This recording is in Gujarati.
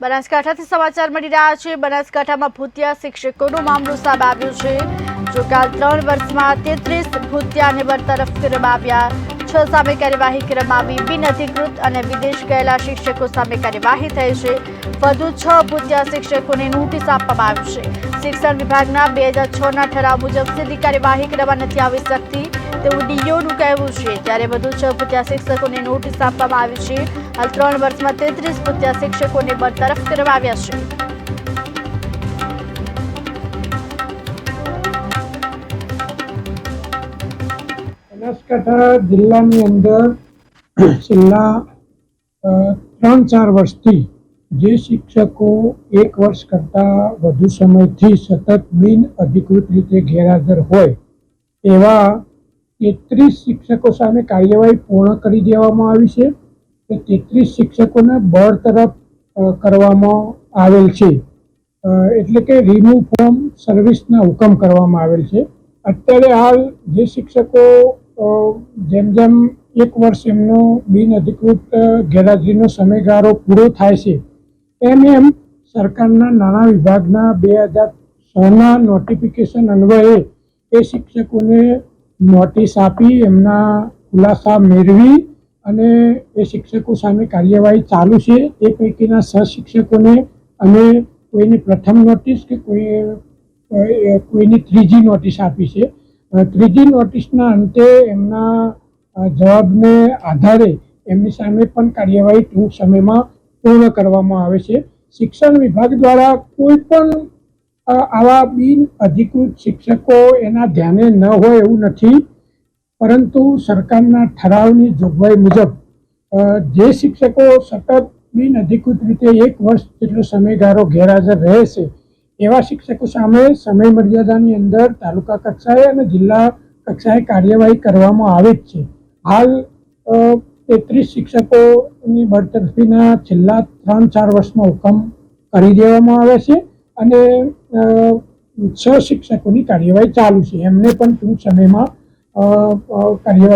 બનાસકાંઠાથી સમાચાર મળી રહ્યા છે. બનાસકાંઠામાં ભૂતિયા શિક્ષકોનો મામલો સામે આવ્યો છે. જો કે ત્રણ વર્ષમાં તેત્રીસ ભૂતિયાને બરતરફ કરવામાં આવ્યા છ સામે કાર્યવાહી કરવામાં આવી. બિનઅધિકૃત અને વિદેશ ગયેલા શિક્ષકો સામે કાર્યવાહી થઈ છે. વધુ છ ભૂતિયા શિક્ષકોને નોટિસ આપવામાં આવી છે. શિક્ષણ વિભાગના બે હજાર છના ઠરાવ મુજબ સીધી કાર્યવાહી કરવા નથી આવી શકતી તેવું ડીઓનું કહેવું છે. ત્યારે વધુ છ ભૂતિયા શિક્ષકોને નોટિસ આપવામાં આવી છે, હાલ ત્રણ વર્ષમાં તેત્રીસ ભૂતિયા શિક્ષકોને બરતરફ કરવામાં આવ્યા છે. બનાસકાંઠા જિલ્લાની અંદર છેલ્લા ત્રણ ચાર વર્ષથી જે શિક્ષકો એક વર્ષ કરતાં વધુ સમયથી સતત બિન અધિકૃત રીતે ગેરહાજર હોય, એવા તેત્રીસ શિક્ષકો સામે કાર્યવાહી પૂર્ણ કરી દેવામાં આવી છે. તે તેત્રીસ શિક્ષકોને બરતરફ કરવામાં આવેલ છે. એટલે કે રિમૂવ ફ્રોમ સર્વિસના હુકમ કરવામાં આવેલ છે. અત્યારે હાલ જે શિક્ષકો જેમ જેમ એક વર્ષ એમનો બિન અધિકૃત ગેરહાજરીનો સમયગાળો પૂરો થાય છે એમ એમ સરકારના નાણાં વિભાગના બે હજાર સોના નોટિફિકેશન અન્વયે એ શિક્ષકોને નોટિસ આપી, એમના ખુલાસા મેળવી અને એ શિક્ષકો સામે કાર્યવાહી ચાલુ છે. એ પૈકીના સહ શિક્ષકોને અમે કોઈની પ્રથમ નોટિસ કે કોઈ કોઈની ત્રીજી નોટિસ આપી છે. ત્રીજી નોટિસના અંતે એમના જવાબને આધારે એમની સામે પણ કાર્યવાહી ટૂંક સમયમાં પૂર્ણ કરવામાં આવે છે. શિક્ષણ વિભાગ દ્વારા કોઈ પણ આવા બિન અધિકૃત શિક્ષકો એના ધ્યાને ન હોય એવું નથી, પરંતુ સરકારના ઠરાવની જોગવાઈ મુજબ જે શિક્ષકો સતત બિન અધિકૃત રીતે એક વર્ષ જેટલો સમયગાળો ગેરહાજર રહે છે એવા શિક્ષકો સામે સમય મર્યાદાની અંદર તાલુકા કક્ષાએ અને જિલ્લા કક્ષાએ કાર્યવાહી કરવામાં આવે જ છે. હાલ તેત્રીસ શિક્ષકોની બરતરફીના છેલ્લા ત્રણ ચાર વર્ષનો હુકમ કરી દેવામાં આવે છે અને છ શિક્ષકોની કાર્યવાહી ચાલુ છે. એમને પણ ટૂંક સમયમાં કાર્યવાહી